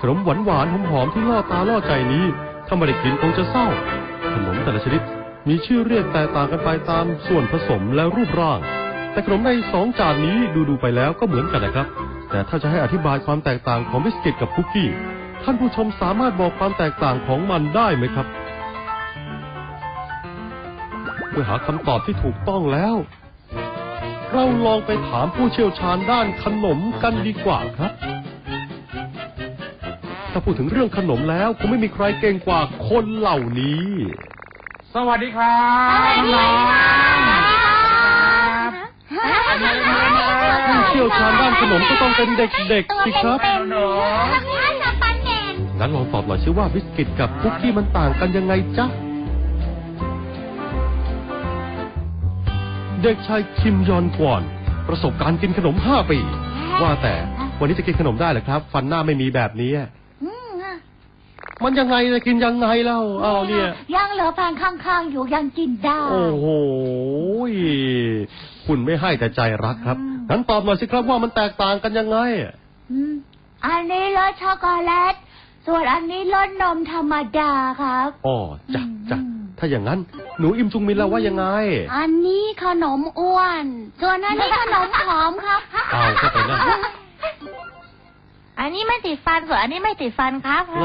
ขนมหวานหวานๆหอมที่ล่อตาล่อใจนี้ ถ้าไม่ได้กินคงจะเศร้า ขนมแต่ละชนิดมีชื่อเรียกแตกต่างกันไปตามส่วนผสมและรูปร่าง แต่ขนมในสองจานนี้ดูๆไปแล้วก็เหมือนกันนะครับ แต่ถ้าจะให้อธิบายความแตกต่างของบิสกิตกับคุกกี้ ท่านผู้ชมสามารถบอกความแตกต่างของมันได้ไหมครับ เพื่อหาคำตอบที่ถูกต้องแล้ว เราลองไปถามผู้เชี่ยวชาญด้านขนมกันดีกว่าครับ ถ้าพูดถึงเรื่องขนมแล้วคงไม่มีใครเก่งกว่าคนเหล่านี้ สวัสดีครับน้องผู้เชี่ยวชาญด้านขนมก็ต้องเป็นเด็กๆสิครับ หนูงั้นลองตอบหน่อยสิว่าบิสกิตกับคุกกี้มันต่างกันยังไงจ๊ะ เด็กชายคิมยอนกวอน ประสบการณ์กินขนม5ปี ว่าแต่วันนี้จะกินขนมได้หรือครับ ฟันหน้าไม่มีแบบนี้ มันยังไงจะกินยังไงเล่าเอาเนี่ย ยังเหลือแฟนข้างๆอยู่ยังกินได้ โอ้โหยคุณไม่ให้แต่ใจรักครับอืมงั้นตอบหน่อยสิครับว่ามันแตกต่างกันยังไงอืมอันนี้รสช็อกโกแลต ส่วนอันนี้รสนมธรรมดาครับอ๋อจ้ะจ้ะอืมถ้าอย่างนั้นหนูอิมจุงมินแล้วว่ายังไง อันนี้ขนมอ้วน ส่วนอันนี้ขนมผอมครับเอาเข้าไปนั่นอันนี้ไม่ติดฟันส่วนอันนี้ไม่ติดฟันครับเหร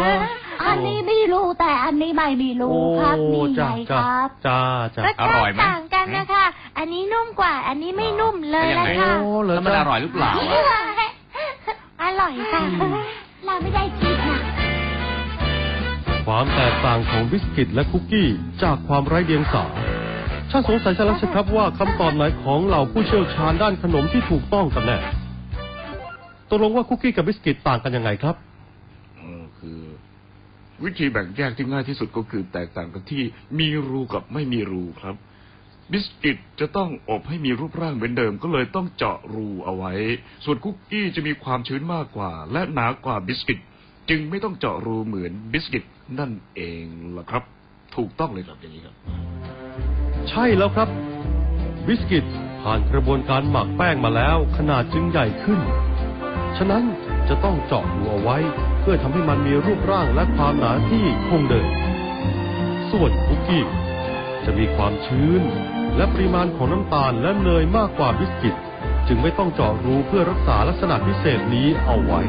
ออันนี้มีรูแต่อันนี้ไม่มีรูครับนี่ไงจ้าคจ้ารับจ้าจ้ารสชาติต่างกันนะคะ อันนี้นุ่มกว่า อันนี้ไม่นุ่มเลยนะโอ้คะเหรอแล้วมันจ๊ะอร่อยหรือเปล่าอะอร่อยค่ะ เราไม่ได้กินนะความแตกต่างของบิสกิตและคุกกี้จากความไร้เดียงสาช่างสงสัยซะแล้วสิครับว่าคำตอบไหนของเหล่าผู้เชี่ยวชาญด้านขนมที่ถูกต้องกันแน่ตกลงว่าคุกกี้กับบิสกิตต่างกันยังไงครับเออคือ วิธีแบ่งแยกที่ง่ายที่สุดก็คือแตกต่างกันที่มีรูกับไม่มีรูครับ บิสกิตจะต้องอบให้มีรูปร่างเหมือนเดิมก็เลยต้องเจาะรูเอาไว้ ส่วนคุกกี้จะมีความชื้นมากกว่า และหนากว่าบิสกิต จึงไม่ต้องเจาะรูเหมือนบิสกิตนั่นเองล่ะครับ ถูกต้องเลยครับอย่างนี้ครับ ใช่แล้วครับ บิสกิตผ่านกระบวนการหมักแป้งมาแล้ว ขนาดจึงใหญ่ขึ้น ฉะนั้น จะต้องเจาะรูเอาไว้ เพื่อทำให้มันมีรูปร่างและความหนาที่คงเดิม ส่วนคุกกี้จะมีความชื้น และปริมาณของน้ำตาลและเนยมากกว่าบิสกิต จึงไม่ต้องเจาะรูเพื่อรักษาลักษณะพิเศษนี้เอาไว้